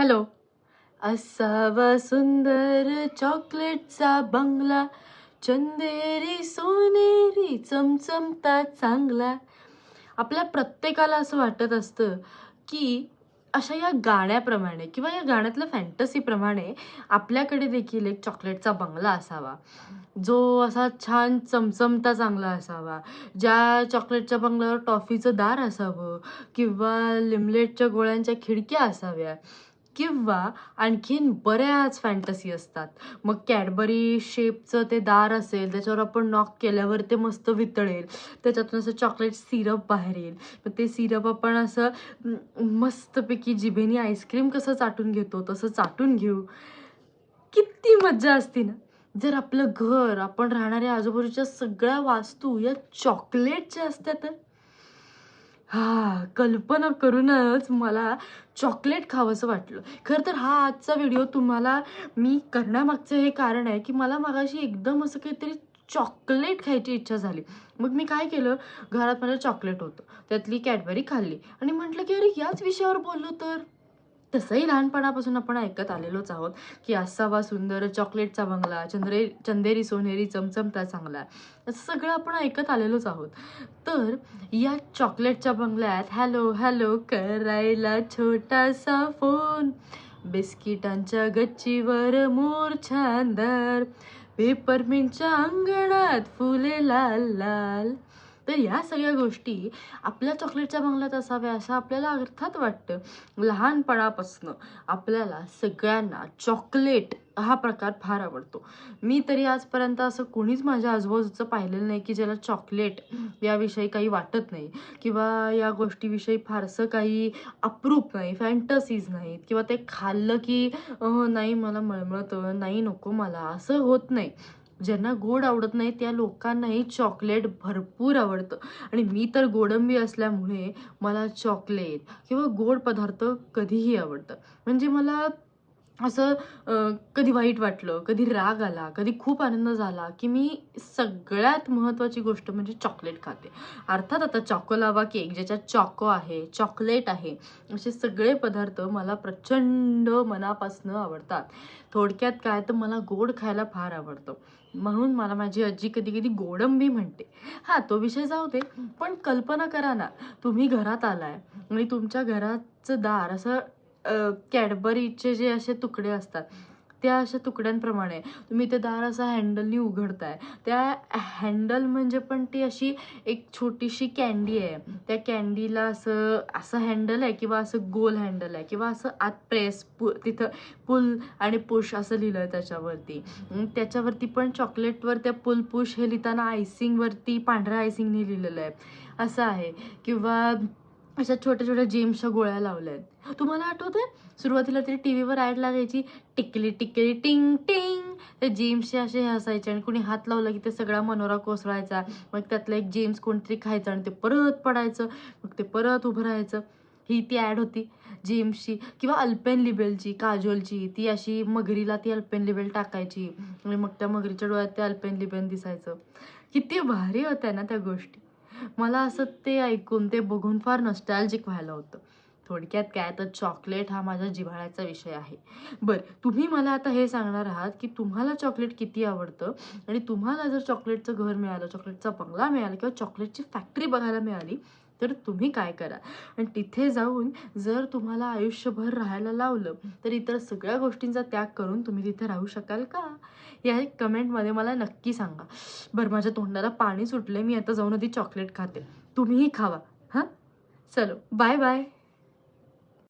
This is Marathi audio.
हॅलो असावा सुंदर चॉकलेटचा बंगला चंदेरी सोनेरी चमचमता चांगला. आपल्या प्रत्येकाला असं वाटत असतं की अशा या गाण्याप्रमाणे किंवा या गाण्यातल्या फॅन्टसीप्रमाणे आपल्याकडे देखील एक चॉकलेटचा बंगला असावा. जो असा छान चमचमता चांगला असावा. ज्या चॉकलेटच्या बंगल्यावर टॉफीचं दार असावं किंवा लिमलेटच्या गोळ्यांच्या खिडक्या असाव्या. किंवा आणखीन बऱ्याच फॅन्टसी असतात. मग कॅडबरी शेपचं ते दार असेल त्याच्यावर आपण नॉक केल्यावर ते मस्त वितळेल. त्याच्यातून असं चॉकलेट सिरप बाहेर येईल. मग ते सिरप आपण असं मस्तपैकी जिभेने आईस्क्रीम कसं चाटून घेतो तसं चाटून घेऊ. किती मज्जा असती ना. जर आपलं घर आपण राहणाऱ्या आजूबाजूच्या सगळ्या वास्तू या चॉकलेटच्या असत्या तर हा कल्पना करूनच मला चॉकलेट खावंसं वाटलं. खरं तर हा आजचा व्हिडिओ तुम्हाला मी करण्यामागचं हे कारण आहे की मला मागाशी एकदम असं काहीतरी चॉकलेट खायची इच्छा झाली. मग मी काय केलं? घरात माझं चॉकलेट होतं. त्यातली कॅडबरी खाल्ली. आणि म्हटलं की अरे याच विषयावर बोललो तर? तसंही लहानपणापासून आपण ऐकत आलेलोच आहोत की असावा सुंदर चॉकलेटचा बंगला चंद्रे चंदेरी सोनेरी चमचमता चांगला असं सगळं आपण ऐकत आलेलोच आहोत. तर या चॉकलेटच्या बंगल्यात हॅलो हॅलो करायला छोटासा फोन बिस्किटांच्या गच्चीवर मोर छानदार पेपरमिंटच्या अंगणात फुले लाल लाल तर या सगळ्या गोष्टी आपल्या चॉकलेटच्या बंगल्यात असाव्या असं आपल्याला अर्थात वाटतं. लहानपणापासनं आपल्याला सगळ्यांना चॉकलेट हा प्रकार फार आवडतो. मी तरी आजपर्यंत असं कोणीच माझ्या आजूबाजूचं पाहिलेलं नाही की ज्याला चॉकलेट याविषयी काही वाटत नाही किंवा या गोष्टीविषयी फारसं काही अप्रूप नाही फॅन्टसीज नाहीत किंवा ते खाल्लं की नाही मला मळमळतं नाही नको मला असं होत नाही. ज्यांना गोड आवडत नाही त्या लोकांनाही चॉकलेट भरपूर आवडतं. आणि मी तर गोडंबी असल्यामुळे मला चॉकलेट किंवा गोड पदार्थ कधीही आवडतं. म्हणजे मला असं कधी वाईट वाटलं कधी राग आला कधी खूप आनंद झाला की मी सगळ्यात महत्त्वाची गोष्ट म्हणजे चॉकलेट खाते. अर्थात आता चॉकोलावा केक ज्याच्यात चॉको आहे चॉकलेट आहे असे सगळे पदार्थ मला प्रचंड मनापासनं आवडतात. थोडक्यात काय तर मला गोड खायला फार आवडतं. म्हणून मला माझी आजी कधी कधी गोडंबी म्हणते. हां तो विषय जाऊ दे पण कल्पना करा ना तुम्ही घरात आलाय आणि तुमच्या घराचं दार असं कॅडबरीचे जे असे तुकडे असतात त्या अशा तुकड्यांप्रमाणे तुम्ही ते दार असं हँडलनी उघडताय. त्या हँडल म्हणजे पण ती अशी एक छोटीशी कॅन्डी आहे. त्या कॅन्डीला असं असं हँडल आहे किंवा असं गोल हँडल आहे किंवा असं आत प्रेस पु तिथं पुल आणि पुश असं लिहिलं आहे त्याच्यावरती त्याच्यावरती पण चॉकलेटवर त्या पुल पुश हे लिहिताना आयसिंगवरती पांढऱ्या आयसिंगने लिहिलेलं आहे. असं आहे. किंवा अशा छोट्या छोट्या जेम्सच्या गोळ्या लावल्या आहेत तुम्हाला आठवतंय? सुरुवातीला तरी टी व्हीवर ॲड लागायची टिकली टिकली टिंग टिंग. ते जेम्सचे असे हे असायचे आणि कुणी हात लावला की ते सगळा मनोरा कोसळायचा. मग त्यातलं एक जेम्स कोणतरी खायचं आणि ते परत पडायचं. मग ते परत उभं राहायचं. ही ती ॲड होती जेम्सची. किंवा अल्पेन लिबेलची काजोलची. ती अशी मगरीला ती अल्पेन लिबेल टाकायची. आणि मग त्या मगरीच्या डोळ्यात ते अल्पेन लिबेल दिसायचं. किती भारी होत्या ना त्या गोष्टी. मला असं ते ऐकून ते बघून फार नस्टॅल्जिक व्हायला होतं. थोडक्यात काय तर चॉकलेट हा माझ्या जिव्हाळ्याचा विषय आहे. बरं तुम्ही मला आता हे सांगणार आहात की तुम्हाला चॉकलेट किती आवडतं आणि तुम्हाला जर चॉकलेटचं घर मिळालं चॉकलेटचा बंगला मिळाला किंवा चॉकलेटची फॅक्टरी बघायला मिळाली तर तुम्ही काय करा? आणि तिथे जाऊन जर तुम्हाला आयुष्यभर राहायला लावलं तर इतर सगळ्या गोष्टींचा त्याग करून तुम्ही तिथे राहू शकाल का? या एक कमेंटमध्ये मला नक्की सांगा. बरं माझ्या तोंडाला पाणी सुटले मी आता जाऊन आधी चॉकलेट खाते. तुम्हीही खावा हां? चलो बाय बाय